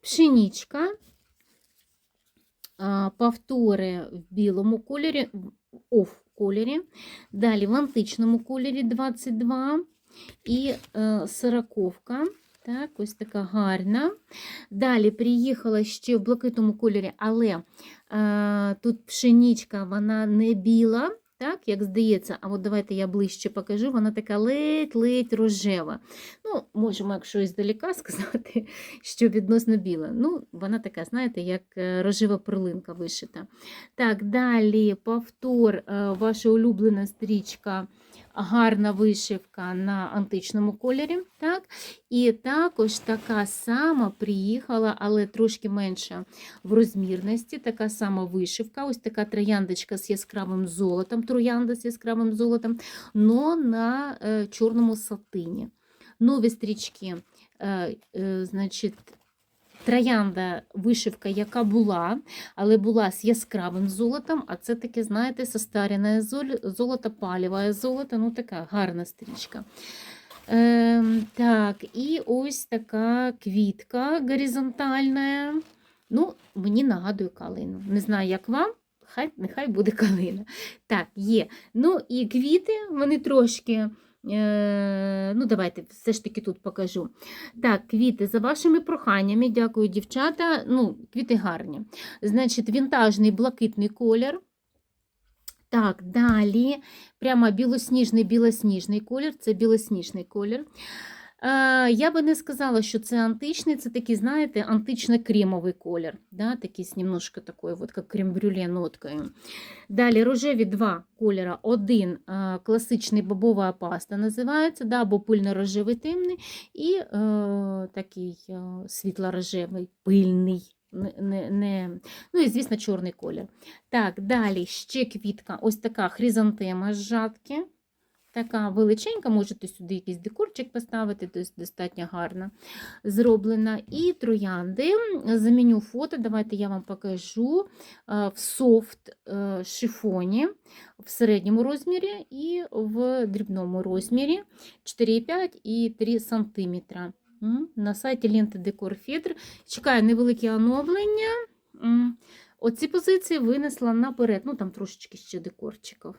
Пшенічка, повтори в білому кольорі, оф кольорі. Далі в античному кольорі 22 і е, сороковка. Так, ось така гарна. Далі приїхала ще в блакитному кольорі, але е, тут пшенічка, вона не біла, так, як здається. А от давайте я ближче покажу. Вона така ледь-ледь рожева. Ну, можемо, якщо іздалека сказати, що відносно біла. Ну, вона така, знаєте, як е, рожева перлинка вишита. Так, далі повтор, е, ваша улюблена стрічка, гарна вишивка на античному кольорі. Так? І також така сама приїхала, але трошки менша в розмірності. Така сама вишивка, ось така трояндочка з яскравим золотом, троянда з яскравим золотом, но на е, чорному сатині. Нові стрічки, е, е, значить, троянда вишивка, яка була, але була з яскравим золотом, а це таке, знаєте, состаряне золото, паліве золото, ну така гарна стрічка. Ем, так, і ось така квітка горизонтальна. Ну, мені нагадує калину. Не знаю, як вам. Хай, нехай буде калина. Так, є. Ну і квіти, вони трошки. Е, ну, давайте все ж таки тут покажу. Так, квіти, за вашими проханнями, дякую, дівчата. Ну, квіти гарні. Значить, вінтажний блакитний колір. Так, далі прямо білосніжний білосніжний колір, це білосніжний колір. Е, я би не сказала, що це античний, це такий, знаєте, антично-кремовий колір. Да? Такий з немножко такой, вот, як крем-брюле ноткою. Далі рожеві два кольора. Один е, класичний бобова паста називається, да, або пильно-рожевий темний, і е, такий е, світло-рожевий, пильний. Не, не... Ну і, звісно, чорний колір. Так, далі ще квітка, ось така хризантема з жатки. Така величенька, можете сюди якийсь декорчик поставити, достатньо гарна зроблена. І троянди. Заміню фото, давайте я вам покажу е, в софт е, шифоні в середньому розмірі і в дрібному розмірі 4,5 і 3 см. На сайті Ленти Декор Федр. Чекаю невелике оновлення. Оці позиції винесла наперед. Ну, там трошечки ще декорчиків.